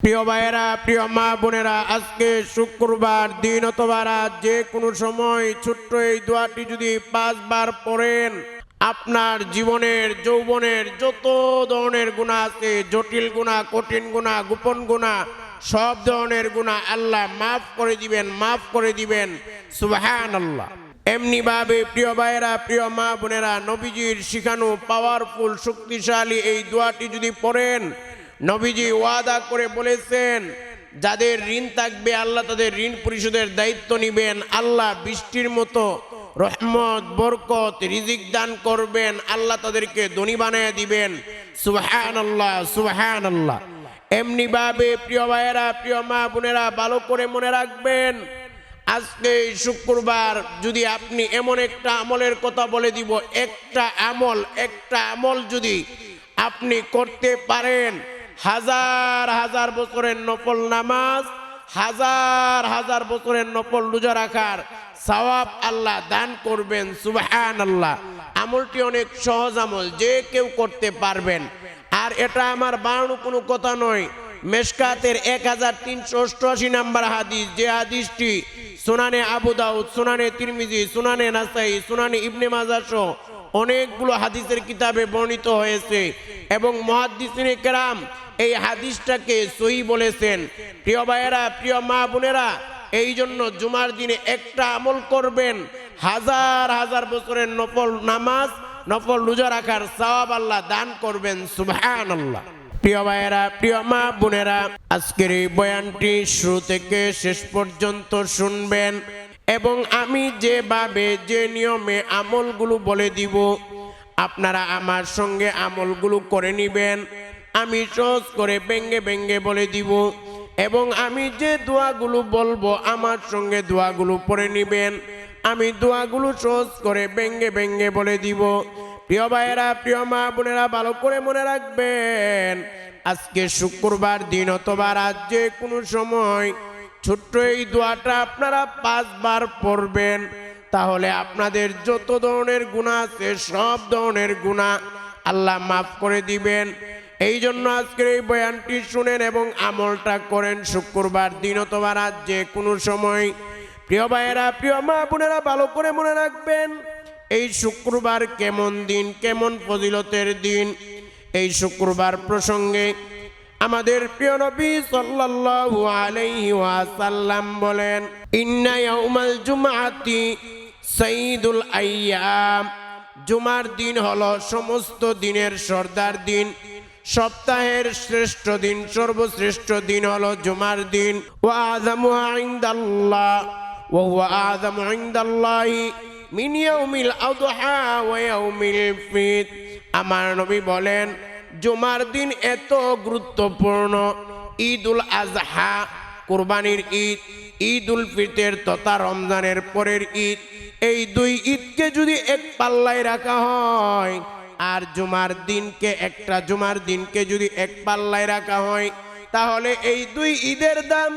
প্রিয় ভাইয়েরা, প্রিয় মা বোনেরা, আজকে শুক্রবার দিন অথবা রাত, যে কোনো সময় ছোট্ট এই দোয়াটি যদি পাঁচবার পড়েন, আপনার জীবনের, যৌবনের যত ধরনের গুণা আছে, জটিল গুণা, কঠিন গুণা, গোপন গুণা, সব ধরনের গুণা আল্লাহ মাফ করে দিবেন, মাফ করে দিবেন। সুবাহান আল্লাহ এমনি ভাবে প্রিয় ভাইয়েরা, প্রিয় মা বোনেরা, নবীজির শিখানো পাওয়ারফুল শক্তিশালী এই দোয়াটি যদি পড়েন নবীজি ওয়াদা করে বলেছেন, যাদের ঋণ থাকবে, আল্লাহ তাদের ঋণ পরিশোধের দায়িত্ব নিবেন। আল্লাহ বৃষ্টির মতো রহমত, বরকত, রিজিক দান করবেন। আল্লাহ তাদেরকে ধনী বানিয়ে দিবেন। সুবহান আল্লাহ সুবহান আল্লাহ এমনি ভাবে প্রিয় ভাইয়েরা, প্রিয় মা বোনেরা, ভালো করে মনে রাখবেন, আজকে শুক্রবার যদি আপনি এমন একটা আমলের কথা বলে দিব, একটা আমল একটা আমল যদি আপনি করতে পারেন হাজার হাজার বছরের নফল নামাজ, হাজার হাজার বছরের নফল রোজা রাখার সওয়াব আল্লাহ দান করবেন সুবহান আল্লাহ আমলটি অনেক সহজ আমল, যে কেউ করতে পারবেন। আর এটা আমার বানানো কোনো কথা নয়। মেশকাতের এক হাজার তিনশো অষ্টআশি নাম্বার হাদিস, যে হাদিসটি সুনানে আবু দাউদ, সুনানে তিরমিজি, সুনানে নাসাই, সুনানে ইবনে মাজা সহ অনেকগুলো হাদিসের কিতাবে বর্ণিত হয়েছে। এবং মহাদ্দিসিনে কেরাম এই হাদিসটাকে সহি বলেছেন। প্রিয় ভাইয়েরা, প্রিয় মা বোনেরা, এই জন্য জুমার দিনে একটা আমল করবেন। হাজার হাজার বছরের নফল নামাজ, নফল রোজা রাখার সওয়াব আল্লাহ দান করবেন সুবহান আল্লাহ প্রিয় ভাইয়েরা, প্রিয় মা বোনেরা, আজকের এই বয়ানটি শুরু থেকে শেষ পর্যন্ত শুনবেন এবং আমি যেভাবে যে নিয়মে আমলগুলো বলে দিব, আপনারা আমার সঙ্গে আমলগুলো করে নিবেন। আমি সহজ করে ব্যঙ্গে ব্যঙ্গে বলে দিব। এবং আমি যে দোয়াগুলো বলব, আমার সঙ্গে দোয়াগুলো পড়ে নিবেন। আমি দোয়াগুলো সহজ করে ব্যঙ্গে ব্যঙ্গে বলে দিব। প্রিয় ভাইয়েরা, প্রিয় মা বোনেরা, ভালো করে মনে রাখবেন, আজকে শুক্রবার দিন অথবা রাত যে কোনো সময় ছোট্ট এই দোয়াটা আপনারা পাঁচবার পড়বেন। তাহলে আপনাদের যত ধরনের গুণা আছে, সব ধরনের গুণা আল্লাহ মাফ করে দিবেন। এই জন্য আজকের এই বয়ানটি শুনেন এবং আমলটা করেন শুক্রবার দিন অথবা রাত, যে কোনো সময়। প্রিয় ভাইয়েরা, প্রিয় মা বোনেরা, ভালো করে মনে রাখবেন, এই শুক্রবার কেমন দিন, কেমন ফজিলতের দিন, এই শুক্রবার প্রসঙ্গে আমাদের প্রিয় নবী সাল্লাল্লাহু আলাইহি ওয়াসাল্লাম বলেন, ইন্না ইয়াউমাল জুমআতি সাইদুল আইয়াম। জুমার দিন হলো সমস্ত দিনের সর্দার দিন। সপ্তাহের শ্রেষ্ঠ দিন, সর্বশ্রেষ্ঠ দিন হলো জুমার দিন। ওয়া আযামু ইনদাল্লাহ ওয়া হুয়া আযামু ইনদাল্লাহি মিন ইয়াউমিল আদহা ওয়া ইয়াউমিল ফিত। আমার নবী বলেন, জুমার দিন এত গুরুত্বপূর্ণ। ঈদ উল আজহা কোরবানির ঈদ ঈদ উল ফিতর তথা রমজানের পরের ঈদ। এই দুই ঈদকে যদি এক পাল্লায় রাখা হয় আর জুমার দিনকে, একটা জুমার দিনকে যদি এক পাল্লায় রাখা হয়, তাহলে এই দুই ঈদের দাম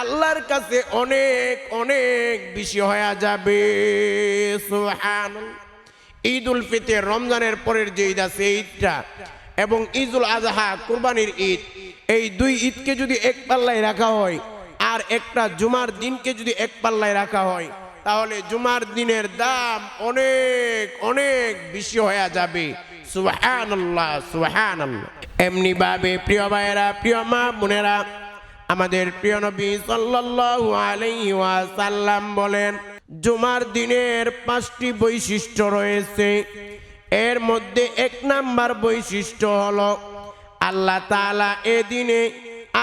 আল্লাহর কাছে অনেক অনেক বেশি হয়ে যাবে। ঈদ উল ফিতর রমজানের পরের যে ঈদ আছে ঈদটা এবং ঈদুল আজহা, কুরবানির ঈদ, এই দুই ঈদকে যদি এক পাল্লায় রাখা হয়, আর একটা জুমার দিনকে যদি এক পাল্লায় রাখা হয় তাহলে জুমার দিনের দাম অনেক অনেক বেশি হয়ে যাবে। সুবহানাল্লাহ সুবহানাল্লাহ। এমনি ভাবে প্রিয় ভাইয়েরা, প্রিয় মা বোনেরা, আমাদের প্রিয় নবী সাল্লাল্লাহু আলাইহি বলেন, জুমার দিনের পাঁচটি বৈশিষ্ট্য রয়েছে। এর মধ্যে এক নাম্বার বৈশিষ্ট্য হলো, আল্লাহ তাআলা এ দিনে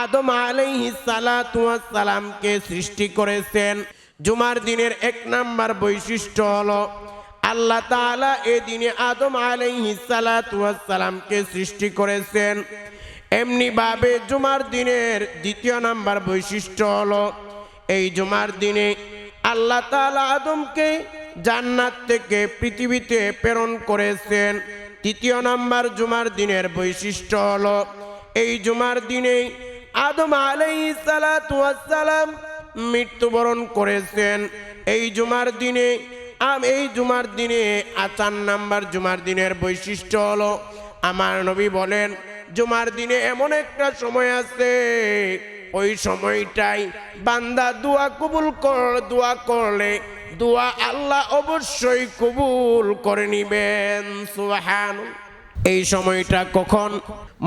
আদম আলাইহিস সালাতু ওয়াস সালামকে সৃষ্টি করেছেন। জুমার দিনের এক নাম্বার বৈশিষ্ট্য হলো আল্লাহ তাআলা এ দিনে আদম আলাইহিস সালাতু ওয়াস সৃষ্টি করেছেন। এমনি ভাবে জুমার দিনের দ্বিতীয় নাম্বার বৈশিষ্ট্য হলো এই জুমার দিনে আল্লাহ তাআলা আদমকে জান্নাত থেকে পৃথিবীতে প্রেরণ করেছেন। তৃতীয় নাম্বার জুমার দিনের বৈশিষ্ট্য হলো এই জুমার দিনে আদম আলাইহিস সালাতু সালাম মৃত্যুবরণ করেছেন। এই জুমার দিনে এই জুমার দিনে আচার নাম্বার জুমার দিনের বৈশিষ্ট্য হলো, আমার নবী বলেন, জুমার দিনে এমন একটা সময় আছে, ওই সময়টাই বান্দা দোয়া কবুল কর দোয়া করলে দোয়া আল্লাহ অবশ্যই কবুল করে নিবেন সুহান এই সময়টা কখন?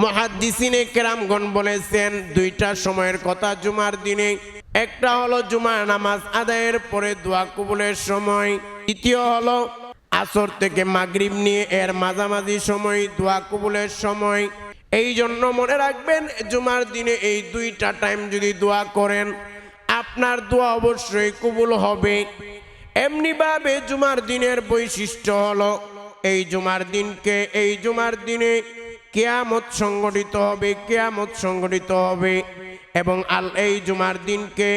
মহাদ্দিসিনে কেরামগণ বলেছেন, দুইটা সময়ের কথা জুমার দিনে। একটা হলো জুমার নামাজ আদায়ের পরে দোয়া কবুলের সময়, দ্বিতীয় হলো আসর থেকে মাগরিব নিয়ে এর মাঝামাঝি সময় দোয়া কবুলের সময়। এই জন্য মনে রাখবেন, জুমার দিনে এই দুইটা টাইম যদি দোয়া করেন, আপনার দোয়া অবশ্যই কবুল হবে। এমনিভাবে জুমার দিনের বৈশিষ্ট্য হলো, এই জুমার দিনকে এই জুমার দিনে কেয়ামত সংগঠিত হবে, কেয়ামত সংগঠিত হবে। এবং আল এই জুমার দিনকে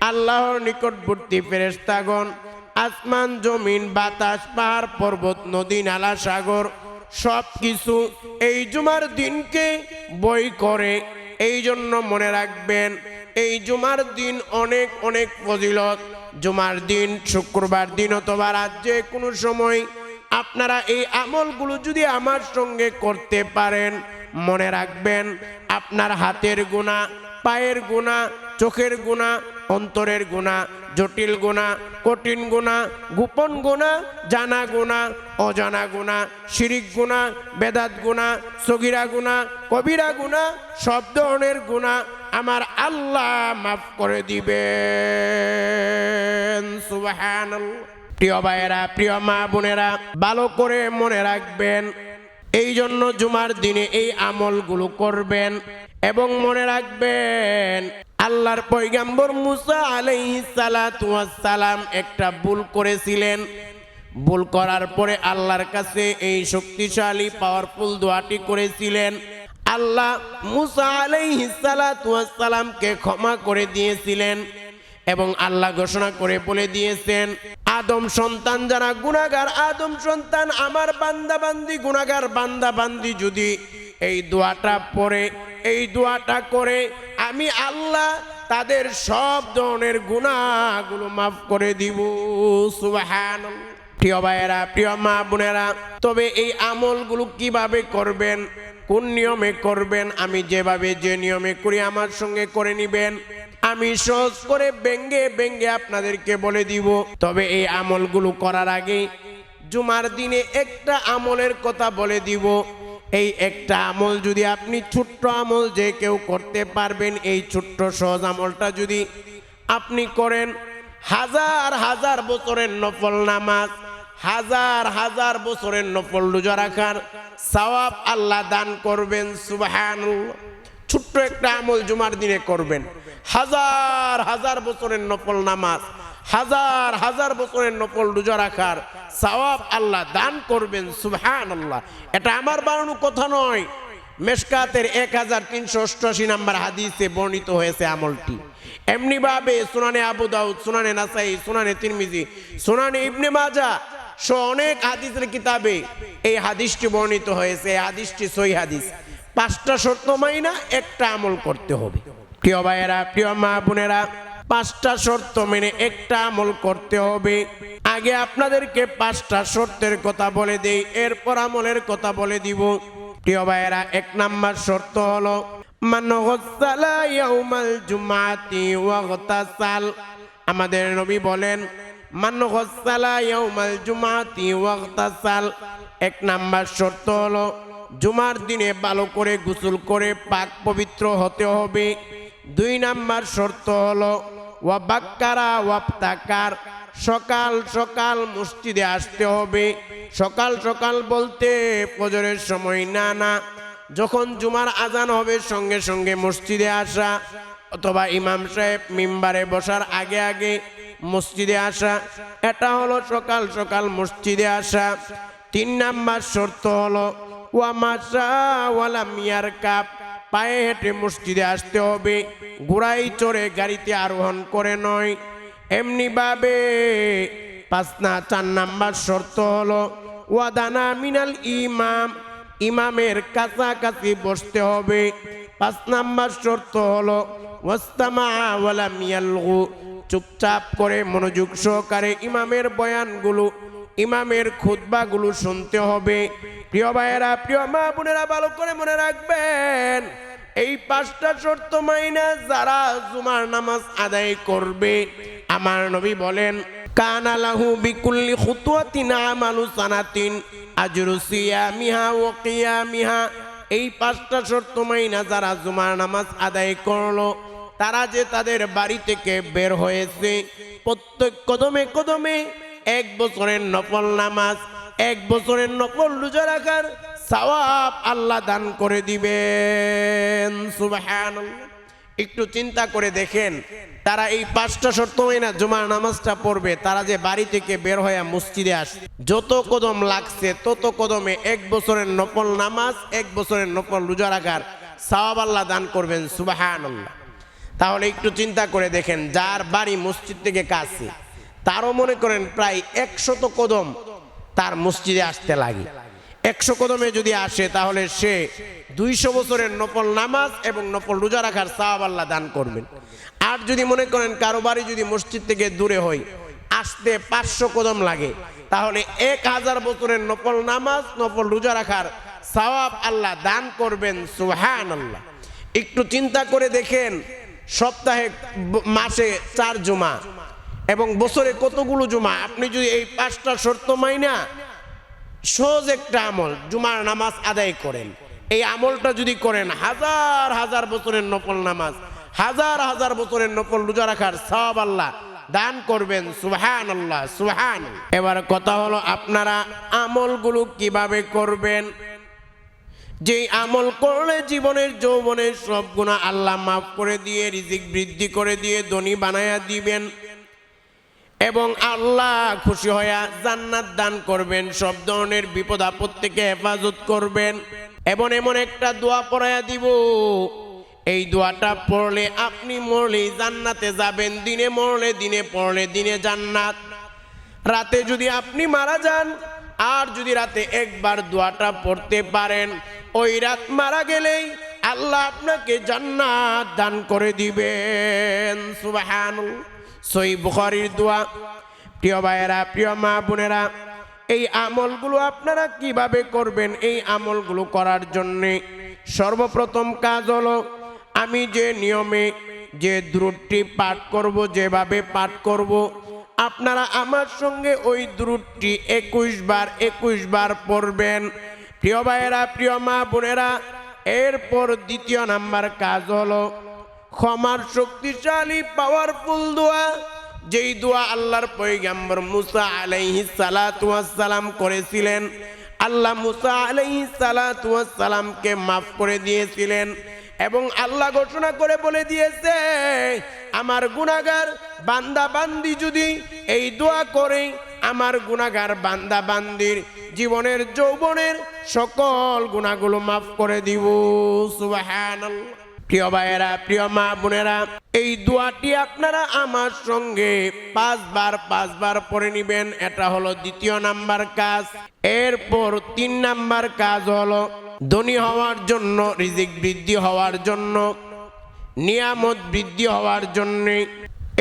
আল্লাহর নিকটবর্তী ফেরেস্তাগণ আসমান, জমিন, বাতাস, পাহাড়, পর্বত, নদী, নালা, সাগর সব কিছু এই জুমার দিনকে বই করে। এই জন্য মনে রাখবেন, এই জুমার দিন অনেক অনেক ফজিলত। জুমার দিন, শুক্রবার দিন অথবা রাজ্যে কোনো সময় আপনারা এই আমলগুলো যদি আমার সঙ্গে করতে পারেন, মনে রাখবেন আপনার হাতের গুণা পায়ের গুণা, চোখের গুণা, অন্তরের গুণা, জটিল গুণা, কঠিন গুণা, গোপন গুণা, জানা গুণা, অজানা গুণা, শিরিক গুণা, বেদাত গুণা, সগিরা গুণা, কবিরা গুণা, সব ধরনের গুণা আমার আল্লাহ মাফ করে দিবেন। সুবাহান প্রিয় ভাইয়েরা, প্রিয় মা বোনেরা, ভালো করে মনে রাখবেন এই জন্য জুমার দিনে এই আমলগুলো করবেন এবং মনে রাখবেন, আল্লাহর পৈগাম্বর মুসা সালাম একটা ভুল করেছিলেন। ভুল করার পরে আল্লাহর কাছে এই শক্তিশালী পাওয়ারফুল দোয়াটি করেছিলেন। আল্লাহ মুসা সালামকে ক্ষমা করে দিয়েছিলেন এবং আল্লাহ ঘোষণা করে বলে দিয়েছেন আদম সন্তান যারা গুনাগার আদম সন্তান আমার বান্দা বান্দি গুনাগার বান্দা বান্দি যদি এই দোয়াটা পড়ে, এই দোয়াটা করে, আমি আল্লাহ তাদের সব ধরনের গুণাগুলো মাফ করে দিব। সুবাহান প্রিয় ভাইয়েরা, প্রিয় মা বোনেরা, তবে এই আমলগুলো কীভাবে করবেন, কোন নিয়মে করবেন, আমি যেভাবে যে নিয়মে করি, আমার সঙ্গে করে নিবেন। আমি সহজ করে ব্যঙ্গে ব্যঙ্গে আপনাদেরকে বলে দিব। তবে এই আমলগুলো করার আগে জুমার দিনে একটা আমলের কথা বলে দিব। এই একটা আমল যদি আপনি ছোট্ট আমল যে কেউ করতে পারবেন, এই ছোট্ট সহজ আমলটা যদি আপনি করেন, হাজার হাজার বছরের নফল নামাজ, হাজার হাজার বছরের নফল রোজা রাখার সওয়াব আল্লাহ দান করবেন, সুবহানাল্লাহ। ছোট্ট একটা আমল জুমার দিনে করবেন। হাজার হাজার বছরের নফল নামাজ, হাজার হাজার বছরের নফল রোজা রাখার সওয়াব আল্লাহ দান করবেন সুবহান আল্লাহ এটা আমার বানানো কথা নয়। মেশকাতের এক হাজার তিনশো অষ্টআশি নাম্বার হাদিসে বর্ণিত হয়েছে আমলটি। এমনিভাবে সুনানে আবু দাউদ, সুনানে নাসাই, সুনানে তিরমিজি, সুনানে ইবনে মাজা সো অনেক হাদিসের কিতাবে এই হাদিসটি বর্ণিত হয়েছে। এই হাদিসটি সই হাদিস। পাঁচটা শর্ত মাইনা একটা আমল করতে হবে। প্রিয় ভাইয়েরা, প্রিয় মা বোনেরা, পাঁচটা শর্ত মেনে একটা আমল করতে হবে। আগে আপনাদেরকে পাঁচটা শর্তের কথা বলে দেই, এরপর আমলের কথা বলে দিব। প্রিয় ভাইয়েরা, এক নাম্বার শর্ত হলো আমাদের নবী বলেন এক নাম্বার শর্ত হলো, জুমার দিনে ভালো করে গোসল করে পাক পবিত্র হতে হবে। দুই নাম্বার শর্ত হলো, ওয়া বাক্কারা ওয়াপ্তাকার সকাল সকাল মসজিদে আসতে হবে। সকাল সকাল বলতে ফজরের সময় না না। যখন জুমার আজান হবে, সঙ্গে সঙ্গে মসজিদে আসা। অথবা ইমাম সাহেব মিম্বারে বসার আগে আগে মসজিদে আসা। এটা হলো সকাল সকাল মসজিদে আসা। তিন নাম্বার শর্ত হলো ওয়ামাশা ওয়ালা মিয়ার কাপ পায়ে হেঁটে মসজিদে আসতে হবে। ঘোড়াই চড়ে গাড়িতে আরোহণ করে নয়। এমনিভাবে পাঁচ না চার নাম্বার শর্ত হলো, ওয়াদানা মিনাল ইমাম। ইমামের কাছাকাছি বসতে হবে। পাঁচ নাম্বার শর্ত হলো ওয়াস্তামা ওয়ালা মিয়ালগু চুপচাপ করে মনোযোগ সহকারে ইমামের বয়ানগুলো, ইমামের খুতবাগুলো শুনতে হবে। প্রিয় ভাইয়েরা, প্রিয় মা বোনেরা, ভালো করে মনে রাখবেন। এই পাঁচটা শর্ত মাইনা যারা জুমার নামাজ আদায় করবে। আমার নবী বলেন, কানা লাহু বিকুল্লি খুতুয়াতিন আমালু সানাতিন, আজরু সিয়ামিহা ওয়া কিয়ামিহা। এই পাঁচটা শর্ত মাইনা যারা জুমার নামাজ আদায় করল, তারা যে তাদের বাড়ি থেকে বের হয়েছে। প্রত্যেক কদমে কদমে এক বছরের নফল নামাজ, এক বছরের নকল রোজা রাখার সওয়াব আল্লাহ দান করে দিবেন। সুবহানাল্লাহ। একটু চিন্তা করে দেখেন, তারা এই পাঁচটা শর্ত না, জুমার নামাজটা পড়বে, তারা যে বাড়ি থেকে বের হয়ে মসজিদে আসে। যত কদম লাগছে, তত কদমে এক বছরের নকল নামাজ, এক বছরের নকল রোজা রাখার সওয়াব আল্লাহ দান করবেন, সুবহানাল্লাহ। তাহলে একটু চিন্তা করে দেখেন, যার বাড়ি মসজিদ থেকে কাছে, তারও মনে করেন প্রায় একশত কদম তার মসজিদে আসতে লাগে। একশো কদমে যদি আসে, তাহলে সে দুইশো বছরের নফল নামাজ এবং নফল রোজা রাখার সাহাব আল্লাহ দান করবেন। আর যদি মনে করেন কারও বাড়ি যদি মসজিদ থেকে দূরে হয়, আসতে পাঁচশো কদম লাগে, তাহলে এক হাজার বছরের নফল নামাজ, নফল রোজা রাখার সওয়াব আল্লাহ দান করবেন সুহান আল্লাহ একটু চিন্তা করে দেখেন, সপ্তাহে মাসে চার জুমা এবং বছরে কতগুলো জুমা? আপনি যদি এই পাঁচটা শর্ত মাইনা সহজ একটা আমল, জুমার নামাজ আদায় করেন। এই আমলটা যদি করেন, হাজার হাজার বছরের নফল নামাজ, হাজার হাজার বছরের নফল রোজা রাখার সব আল্লাহ দান করবেন সুহান আল্লাহ সুহান এবার কথা হলো, আপনারা আমলগুলো কীভাবে করবেন? যেই আমল করলে জীবনের যৌবনের সব গুণা আল্লাহ মাফ করে দিয়ে, রিজিক বৃদ্ধি করে দিয়ে, ধনী বানায়া দিবেন। এবং আল্লাহ খুশি হইয়া জান্নাত দান করবেন, সব ধরনের বিপদ আপদ থেকে হেফাজত করবেন। এবং এমন একটা দোয়া পড়াইয়া দিব, এই দোয়াটা পড়লে আপনি মরলে জান্নাতে যাবেন, দিনে মরলে দিনে পড়লে দিনে জান্নাত। রাতে যদি আপনি মারা যান, আর যদি রাতে একবার দোয়াটা পড়তে পারেন, ওই রাত মারা গেলেই আল্লাহ আপনাকে জান্নাত দান করে দিবেন। সুবাহান সই বুখারির দোয়া। প্রিয় ভাইয়েরা, প্রিয় মা বোনেরা, এই আমলগুলো আপনারা কীভাবে করবেন? এই আমলগুলো করার জন্যে সর্বপ্রথম কাজ হলো, আমি যে নিয়মে যে দ্রুটটি পাঠ করব, যেভাবে পাঠ করব, আপনারা আমার সঙ্গে ওই দ্রুটটি একুশ বার একুশ বার পড়বেন। প্রিয় ভাইয়েরা, প্রিয় মা বোনেরা এরপর দ্বিতীয় নাম্বার কাজ হলো ক্ষমার শক্তিশালী পাওয়ারফুল দোয়া। যেই দোয়া আল্লাহর পয়গাম্বর মুসা আলাইহি সালাম করেছিলেন, আল্লাহ মুসা আলাইহি সালামকে মাফ করে দিয়েছিলেন এবং আল্লাহ ঘোষণা করে বলে দিয়েছে, আমার গুনাগার বান্দা বান্দি যদি এই দোয়া করে আমার গুনাগার বান্দা বান্দির জীবনের যৌবনের সকল গুণাগুলো মাফ করে দিব। সুবহানাল্লাহ। প্রিয় ভাইয়েরা, প্রিয় মা বোনেরা, এই দোয়াটি আপনারা আমার সঙ্গে পাঁচবার পাঁচবার পড়ে নিবেন। এটা হলো দ্বিতীয় নাম্বার কাজ। এরপর তিন নাম্বার কাজ হলো ধনী হওয়ার জন্য, রিজিক বৃদ্ধি হওয়ার জন্য, নিয়ামত বৃদ্ধি হওয়ার জন্য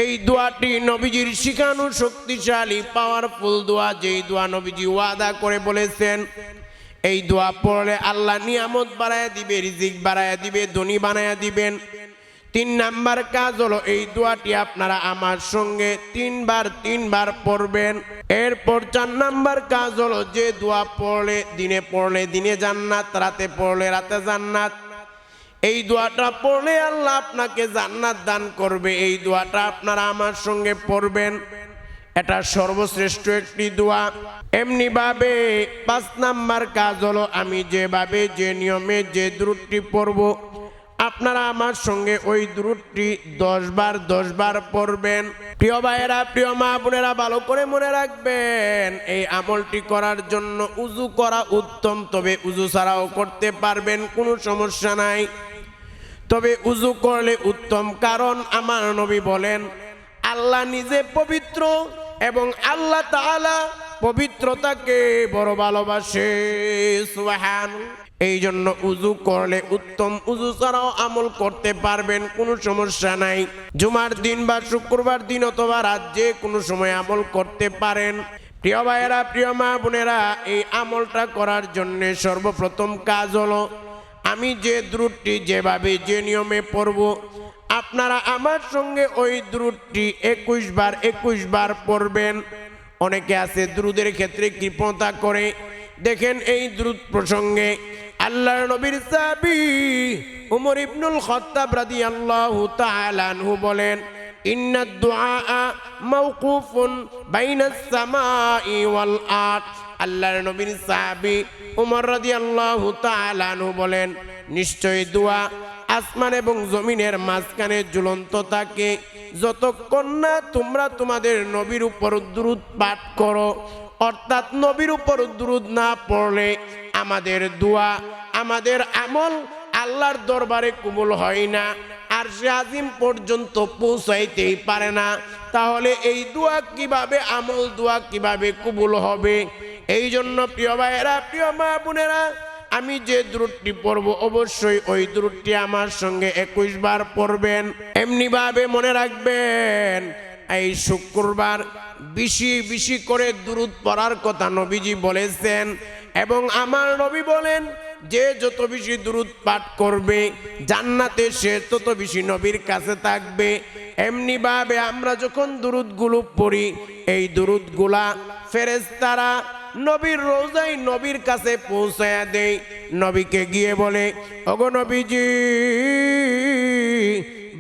এই দোয়াটি নবীজির শিখানো শক্তিশালী পাওয়ারফুল দোয়া, যেই দোয়া নবীজি ওয়াদা করে বলেছেন। এই দোয়া পড়লে আল্লাহ নিয়ামত বাড়ায় দিবে, রিজিক বাড়ায় দিবে, ধনী বানায় দিবেন। তিন নাম্বার কাজ হলো এই দোয়াটি আপনারা আমার সঙ্গে তিনবার তিনবার পড়বেন। এরপর চার নাম্বার কাজ হলো যে দোয়া পড়লে, দিনে পড়লে দিনে জান্নাত, রাতে পড়লে রাতে জান্নাত। এই দোয়াটা পড়লে আল্লাহ আপনাকে জান্নাত দান করবে। এই দোয়াটা আপনারা আমার সঙ্গে পড়বেন। এটা সর্বশ্রেষ্ঠ একটি দোয়া। এমনি ভাবে পাঁচ নাম্বার কাজ হলো আমি যেভাবে, যে নিয়মে, যে দ্রুতটি পড়ব আপনারা আমার সঙ্গে ওই দ্রুটটি দশ বার দশ বার পড়বেন। প্রিয় ভাইয়েরা, প্রিয় মা বোনেরা, ভালো করে মনে রাখবেন, এই আমলটি করার জন্য উজু করা উত্তম, তবে উজু ছাড়াও করতে পারবেন, কোনো সমস্যা নাই। তবে উজু করলে উত্তম, কারণ আমার নবী বলেন, আল্লাহ নিজে পবিত্র এবং আল্লাহ তাআলা পবিত্রতাকে বড় ভালোবাসে। সুবহান এই জন্য উজু করলে উত্তম উজু ছাড়াও আমল করতে পারবেন, কোনো সমস্যা নাই। জুমার দিন বা শুক্রবার দিন অথবা রাত যে কোনো সময় আমল করতে পারেন। প্রিয় ভাইয়েরা, প্রিয় মা বোনেরা, এই আমলটা করার জন্য সর্বপ্রথম কাজ হলো, আমি যে দ্রুটটি যেভাবে যে নিয়মে পড়ব, আপনারা আমার সঙ্গে ওই দ্রুটটি একুশ বার একুশ বার পড়বেন। অনেকে আছে দ্রুদের ক্ষেত্রে কৃপণতা করে দেখেন এই দ্রুত প্রসঙ্গে আল্লাহর নবীর সাবি উমর ইবনুল খত্তাব রাদিয়াল্লাহু তাআলা আনহু বলেন إن الدعاء موقوف بين السماء والأرض আল্লাহর নবীর সাহাবী উমর রাদিয়াল্লাহু তাআলা আনহু বলেন নিশ্চয় দোয়া আসমান এবং জমিনের মাঝখানে ঝুলন্ত থাকে যতক্ষণ না তোমরা তোমাদের নবীর উপর দ্রুত পাঠ করো অর্থাৎ নবীর উপর দ্রুত না পড়লে আমাদের দোয়া, আমাদের আমল আল্লাহর দরবারে কবুল হয় না। আর সে আজিম পর্যন্ত পৌঁছাইতেই পারে না। তাহলে এই দোয়া কীভাবে, আমল দোয়া কীভাবে কবুল হবে? এই জন্য প্রিয় ভাইয়েরা, প্রিয় মা বোনেরা, আমি যে দূরটি পড়ব অবশ্যই ওই দূরটি আমার সঙ্গে একুশ বার পড়বেন। এমনি ভাবে মনে রাখবেন, এই শুক্রবার বেশি বেশি করে দূরত পড়ার কথা নবীজি বলেছেন। এবং আমার নবী বলেন যে যত বেশি দূরত পাঠ করবে জান্নাতে সে তত বেশি নবীর কাছে থাকবে। এমনি ভাবে আমরা যখন দূরতগুলো পড়ি, এই দূরতগুলা ফেরেস্তারা নবীর রোজাই নবীর কাছে পৌঁছায়া দেয়। নবীকে গিয়ে বলে, ওগো নবীজি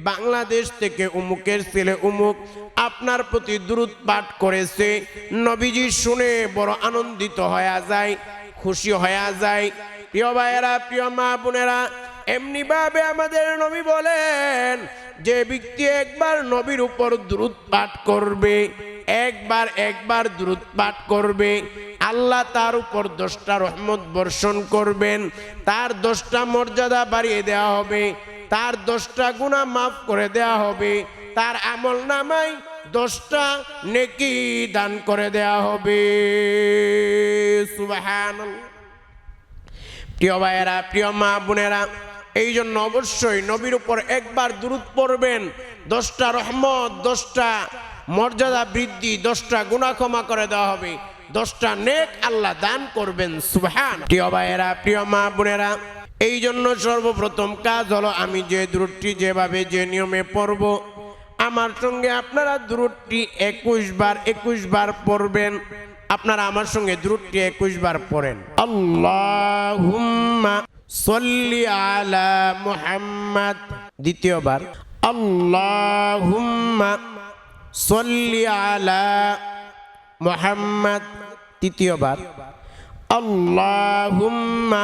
বাংলাদেশ থেকে উমুকের ছেলে উমুক আপনার প্রতি দ্রুত পাঠ করেছে। নবীজি শুনে বড় আনন্দিত হয়ে যায়, খুশি হয়ে যায়। প্রিয় ভাইয়েরা, প্রিয় মা বোনেরা, এমনি ভাবে আমাদের নবী বলেন, যে ব্যক্তি একবার নবীর উপর দ্রুত পাঠ করবে, একবার একবার দ্রুত পাঠ করবে, আল্লাহ তার উপর দশটা রহমত বর্ষণ করবেন, তার দশটা মর্যাদা বাড়িয়ে দেওয়া হবে। তার দশটা গুণা মাফ করে দেয়া হবে। তার আমল নামাই দশটা নেকি দান করে দেয়া হবে। সুবহানাল্লাহ। প্রিয় ভাইয়েরা, প্রিয় মা বোনেরা এই জন্য অবশ্যই নবীর উপর একবার দূরত পড়বেন। দশটা রহমত, দশটা মর্যাদা বৃদ্ধি, দশটা গুণা ক্ষমা করে দেওয়া হবে। দশটা নেক আল্লাহ দান করবেন। সুহান প্রিয় ভাইয়েরা, প্রিয় মা বোনেরা এই জন্য সর্বপ্রথম কাজ হলো আমি যে দূরটি যেভাবে যে নিয়মে পড়ব, আমার সঙ্গে আপনারা দূরটি একুশ বার একুশ বার পড়বেন। আপনারা আমার সঙ্গে দ্রুতটি একুশ বার পড়েন। আল্লাহুম্মা সল্লি আলা মুহাম্মাদ। দ্বিতীয়বার আল্লাহুম্মা সল্লি আলা মুহাম্মাদ। তৃতীয়বার আল্লাহুম্মা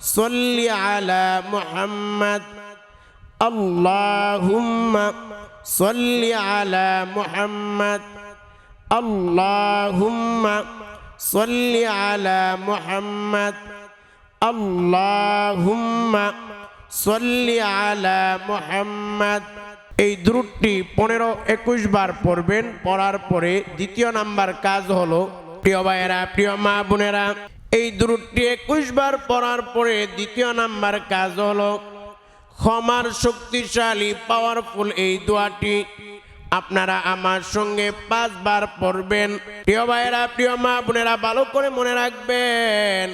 صل على محمد اللهم صل على محمد اللهم صل على محمد اللهم صل على محمد এই দ্রুটটি পনেরো একুশ বার পড়বেন পড়ার পরে দ্বিতীয় নাম্বার কাজ হলো প্রিয় ভাইয়েরা প্রিয় মা বোনেরা এই দূরটি একুশ বার পড়ার পরে দ্বিতীয় নাম্বার কাজ হলো ক্ষমার শক্তিশালী পাওয়ারফুল এই দোয়াটি আপনারা আমার সঙ্গে পাঁচবার পড়বেন। প্রিয় ভাইয়েরা, প্রিয় মা বোনেরা, ভালো করে মনে রাখবেন,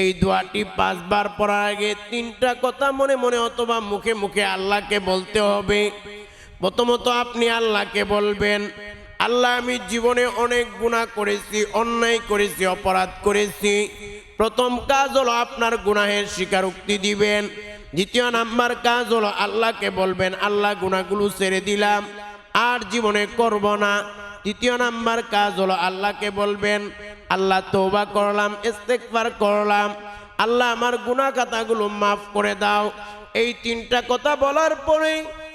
এই দোয়াটি পাঁচবার পড়ার আগে তিনটা কথা মনে মনে অথবা মুখে মুখে আল্লাহকে বলতে হবে। প্রথমত আপনি আল্লাহকে বলবেন আল্লাহ, আমি জীবনে অনেক গুণা করেছি, অন্যায় করেছি, অপরাধ করেছি। প্রথম কাজ হলো আপনার গুনাহের স্বীকারোক্তি দিবেন। দ্বিতীয় নাম্বার কাজ হলো আল্লাহকে বলবেন, আল্লাহ গুণাগুলো ছেড়ে দিলাম, আর জীবনে করব না। তৃতীয় নাম্বার কাজ হলো আল্লাহকে বলবেন, আল্লাহ তৌবা করলাম ইস্তেকবার করলাম। আল্লাহ, আমার গুণা খাতাগুলো মাফ করে দাও। এই তিনটা কথা বলার পরে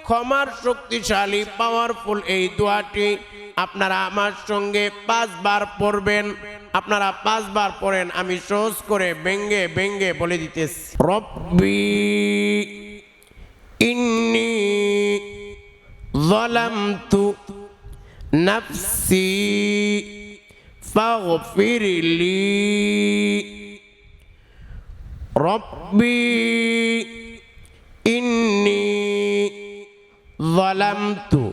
ক্ষমার শক্তিশালী পাওয়ারফুল এই দোয়াটি আপনারা আমার সঙ্গে পাঁচবার পড়বেন আপনারা পাঁচবার পড়েন আমি সহজ করে ব্যঙ্গে ব্যঙ্গে বলে দিতেছি রব্বি ইন্নি ظلمت نفسي فاغفر لي ربي إني ظلمت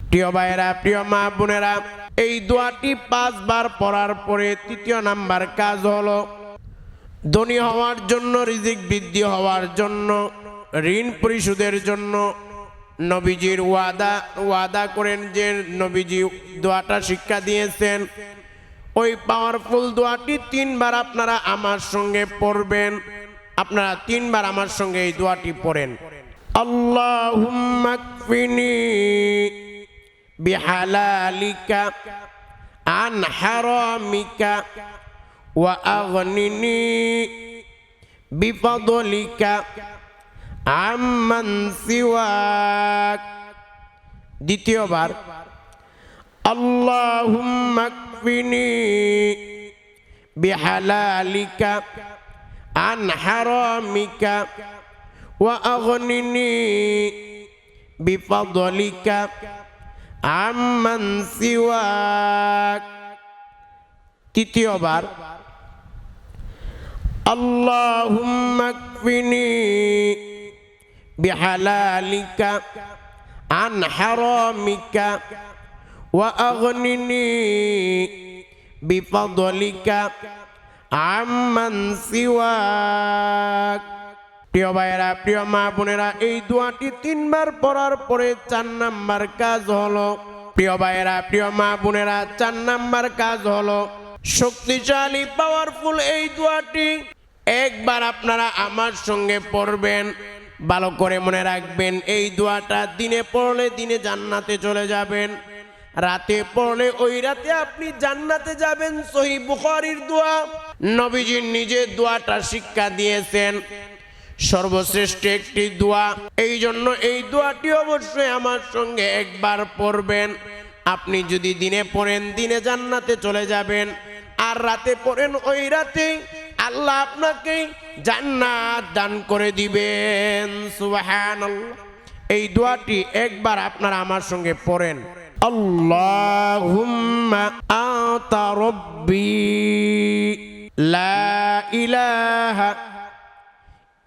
প্রিয় ভাইয়েরা, প্রিয় মা বোনেরা, এই দোয়াটি পাঁচবার পড়ার পরে তৃতীয় নাম্বার কাজ হলো, ধনী হওয়ার জন্য, রিজিক বৃদ্ধি হওয়ার জন্য, ঋণ পরিশোধের জন্য নবীজির ওয়াদা ওয়াদা করেন যে নবীজি দোয়াটা শিক্ষা দিয়েছেন। ওই পাওয়ারফুল দোয়াটি তিনবার আপনারা আমার সঙ্গে পড়বেন। আপনারা তিনবার আমার সঙ্গে এই দোয়াটি পড়েন। আল্লাহুম্মাকফিনি বিহালালিকা আন হারামিকা ওয়া আগনিনি বিফদলিকা আম্মান সিওয়াক। দ্বিতীয়বার, আল্লাহুম্মা কফিনি বিহালালিকা আন হারামিকা ওয়া আগনিনি বিফদলিকা আম্মান সিওয়াক তৃতীয়বার اللهم اكفني بحلالك عن حرامك واغنني بفضلك عمن سواك প্রিয় ভাইয়েরা, প্রিয় মা বোনেরা, এই দোয়াটি তিনবার পড়ার পরে চার নাম্বার কাজ হলো। প্রিয় ভাইয়েরা, প্রিয় মা বোনেরা, চার নাম্বার কাজ হলো শক্তিশালী পাওয়ারফুল এই দোয়াটি একবার আপনারা আমার সঙ্গে পড়বেন, ভালো করে মনে রাখবেন, এই দোয়াটা দিনে পড়লে দিনে জান্নাতে চলে যাবেন, রাতে পড়লে ওই রাতে আপনি জান্নাতে যাবেন, সহি বুখারির দোয়া। নবীজির নিজে দোয়াটা শিক্ষা দিয়েছেন সর্বশ্রেষ্ঠ একটি দোয়া। এই জন্য এই দোয়াটি অবশ্যই আমার সঙ্গে একবার পড়বেন। আপনি যদি দিনে পড়েন, দিনে জান্নাতে চলে যাবেন। আর রাতে পড়েন, ওই রাতে আল্লাহ আপনাকে জান্নাত দান করে দিবেন। সুবহানাল্লাহ। এই দোয়াটি একবার আপনারা আমার সঙ্গে পড়েন। আল্লাহুম্মা আতা রব্বি লা ইলাহা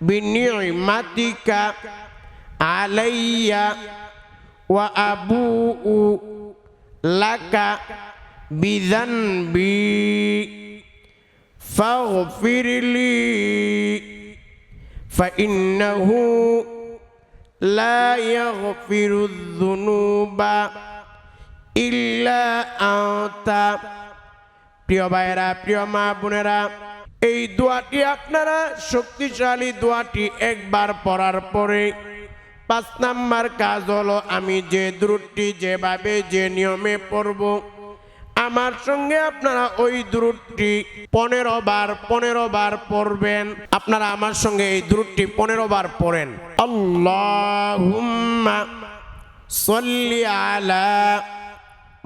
بنعمتك علي وأبوء لك بذنبي فاغفر لي فإنه لا يغفر الذنوب إلا أنت প্রিয় ভাইয়েরা প্রিয় মা বোনেরা এই দোয়াটি আপনারা শক্তিশালী দোয়াটি একবার পড়ার পরে, পাঁচ নাম্বার কাজ হলো আমি যে দ্রুটটি যেভাবে যে নিয়মে পড়ব, আমার সঙ্গে আপনারা ওই দ্রুটটি পনেরো বার পনেরো বার পড়বেন। আপনারা আমার সঙ্গে এই দ্রুটটি পনেরো বার পড়েন। আল্লাহুম্মা সল্লি আলা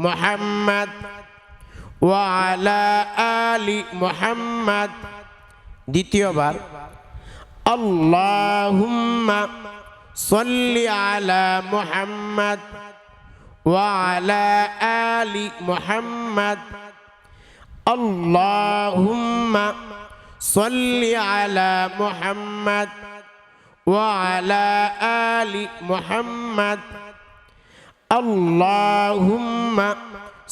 মুহাম্মদ وعلى آل محمد. ديتيوبر اللهم صل على محمد وعلى آل محمد. اللهم صل على محمد وعلى آل محمد. اللهم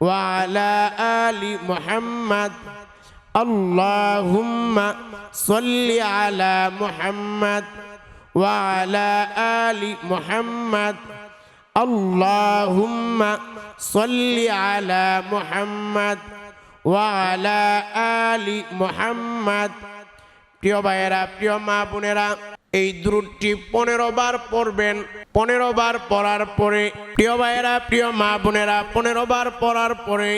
وعلى آل محمد اللهم صل على محمد وعلى آل محمد اللهم صل على محمد وعلى آل محمد প্রিয় ভাইয়েরা প্রিয় মা বোনেরা এই দ্রুটটি পনেরো বার পড়বেন পনেরো বার পড়ার পরে প্রিয় ভাইয়েরা প্রিয় মা বোনেরা পনেরো বার পড়ার পরে